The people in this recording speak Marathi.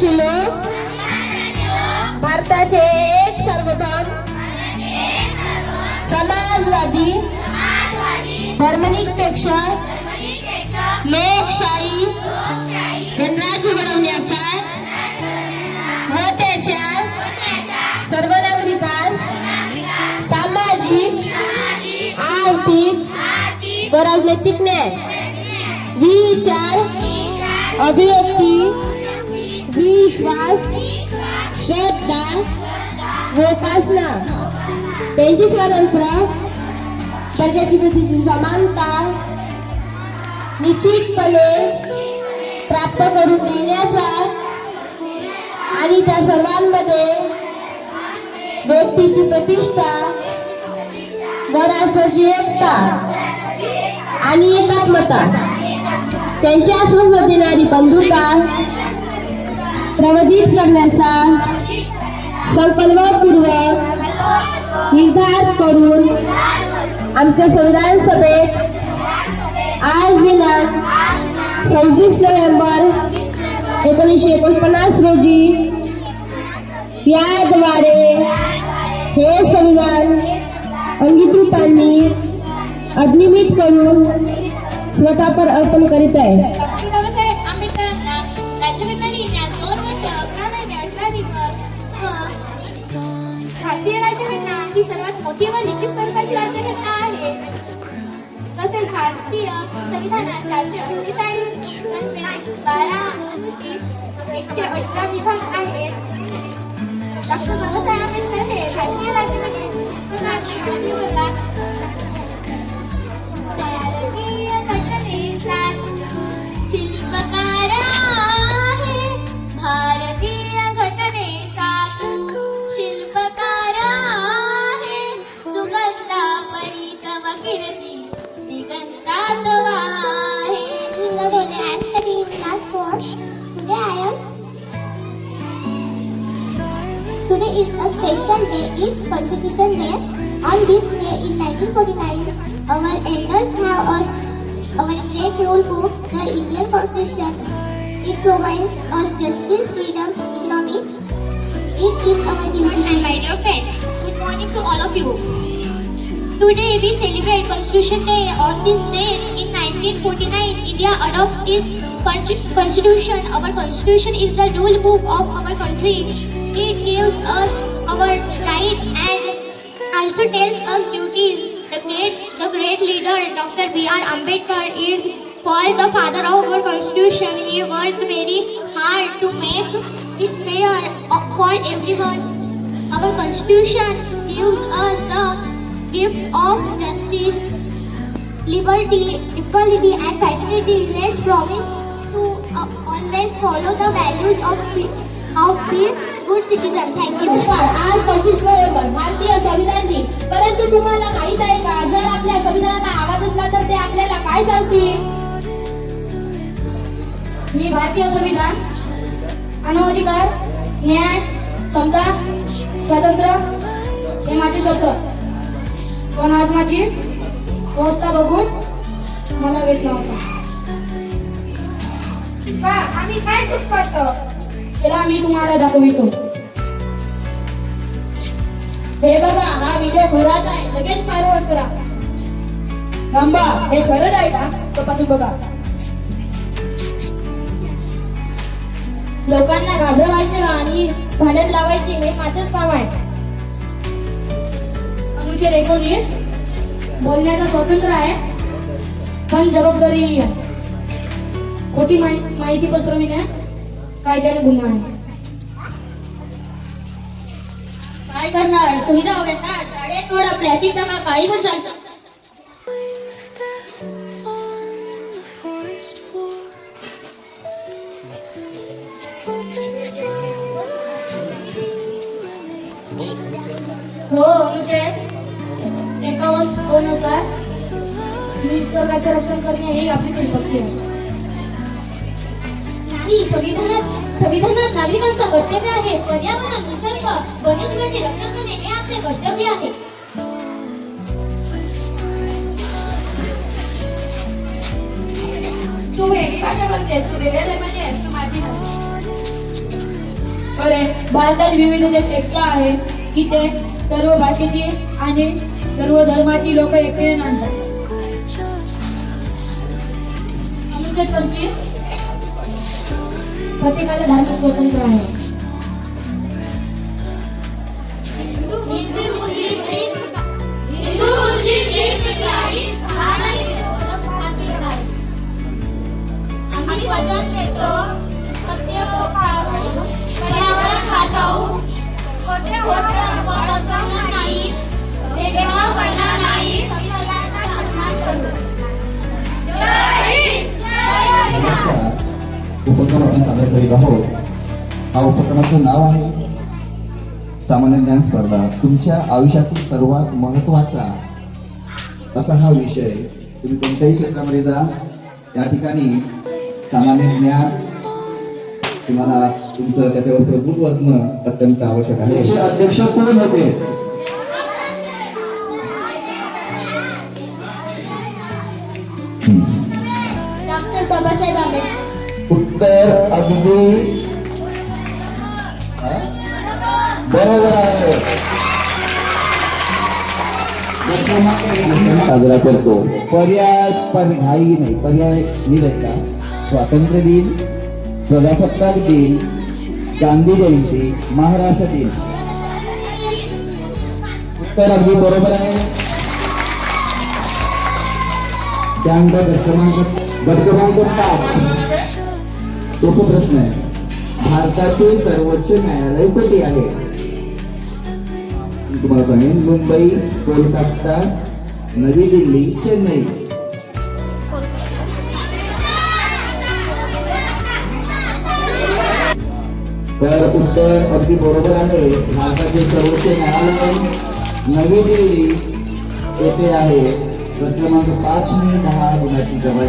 आम्ही भारताचे लोक भारताचे एक सर्वधर्म समाजवादी धर्मनिरपेक्ष लोकशाही गणराज्य घडवण्याचा व त्याच्या सर्व नागरिकांस सामाजिक आर्थिक व राजनैतिक न्याय. विचार अभिव्यक्ती विश्वास श्रद्धा उपासना. त्यांची स्वतंत्र प्रजाची बुद्धीची समानता निश्चितपणे प्राप्त करून देण्याचा आणि त्या सर्वांमध्ये व्यक्तीची प्रतिष्ठा व राष्ट्राची एकता आणि एकात्मता. त्यांच्या स्वस्त देणारी बंधुता प्रवधित करण्याचा संकल्पपूर्वक निर्धार करून आमच्या संविधान सभेत आज दिनांक सव्वीस नोव्हेंबर एकोणीसशे एकोणपन्नास रोजी याद्वारे हे संविधान अंगीकृतांनी अधिनियमित करून स्वतः पर अर्पण करीत आहे. भारतीय घटना ही सर्वात मोठी व लिखित स्वरूपाची राज्यघटना आहे. तसेच भारतीय संविधानात चारशे अठ्ठेचाळीस बारा अनुसूची एकशे अठरा विभाग आहेत. डॉक्टर बाबासाहेब आंबेडकर हे भारतीय राज्यघटनेचे शिल्पकार Constitution Day. On this day in 1949, our elders have us our great rule book, the Indian Constitution. It provides us justice, freedom, economy. It is our duty. and my dear friends, good morning to all of you. Today we celebrate Constitution Day. On this day in 1949, India adopted its constitution. Our constitution is the rule book of our country. It gives us our right and also tells us duties. The great, the great leader Dr. B.R. Ambedkar is called the father of our constitution. He worked very hard to make it fair for everyone. Our constitution gives us the gift of justice, liberty, equality, and fraternity. Let's promise to uh, always follow the values of of be good citizen thank you नमस्कार आज पंचवीस नोव्हेंबर भारतीय संविधान दिन. परंतु तुम्हाला माहीत आहे का जर आपल्या संविधानाला आवाज असला तर ते आपल्याला काय सांगतील? मी भारतीय संविधान मानवाधिकार न्याय समता स्वातंत्र्य हे माझे शब्द. पण आज माझी अवस्था बघून मला वेद होता. का आम्ही काय चूक करतो? चला मी तुम्हाला दाखवितो. हे बघा हा व्हिडिओ खराच आहे. लगेच फॉरवर्ड करा. थांबा हे खरंच आहे का? तपासून बघा. लोकांना घाबरवायचं आणि भांडण लावायचे हे माझंच काम आहे. अनुच्छेद एकोणीस बोलण्याचं स्वातंत्र्य आहे पण जबाबदारी खोटी माहि- माहिती पसरविण्या कायद्याने गुन्हा आहे. काय करणार? सुविधा हव्यात ना? साडे थोडा प्लॅस्टिक टाका काही पण चालतं हो अनुच्छेद एकावन्न दोन नुसार निसर्गाचे रक्षण करणे ही आपली देशभक्ती आहे नाही संविधानात संविधानात नागरिकांचं कर्तव्य आहे. पर्यावरण निसर्ग वन्यजीवांचे रक्षण करणे हे आपले कर्तव्य आहे. तू वेगळी भाषा बोलतेस तू वेगळ्या धर्माची आहेस तू माझी नाही. अरे भारतात विविधतेत एकता आहे. इथे सर्व भाषेची आणि सर्व धर्माची लोक एकटीने नांदतात अनुच्छेद पंचवीस. प्रत्येकाला धार्मिक स्वतंत्र आहे. वचन घेतो सत्य पर्यावरण वाचवू खोटे नाही भेदभाव करणार नाही संविधानाचा सन्मान करू जय हिंद जय भारत उपक्रम आपण सादर करीत आहोत. हा उपक्रमाचं नाव आहे सामान्य ज्ञान स्पर्धा. तुमच्या आयुष्यातील सर्वात महत्त्वाचा असा हा विषय तुम्ही कोणत्याही क्षेत्रामध्ये जा या ठिकाणी सामान्य ज्ञान तुम्हाला तुमचं त्याच्यावर प्रभुत्व असणं अत्यंत आवश्यक आहे. अध्यक्ष कोण होते? डॉक्टर बाबासाहेब आंबेडकर. उत्तर अगदी हा? बरोबर आहे पर्याय नाही पर्याय नाही दिन, प्रजासत्ताक दिन, गांधी जयंती, महाराष्ट्र दिन। उत्तर अगदी बरोबर त्यानंतर क्रमांक क्रमांक तो आहे. भारताचे सर्वोच्च न्यायालय कुठे आहे? तुम्हाला सांगेन मुंबई कोलकाता नवी दिल्ली चेन्नई. तर उत्तर अगदी बरोबर आहे. भारताचे सर्वोच्च न्यायालय नवी दिल्ली येथे आहे. तर क्रमांक पाच आणि दहा गुणाची जवळ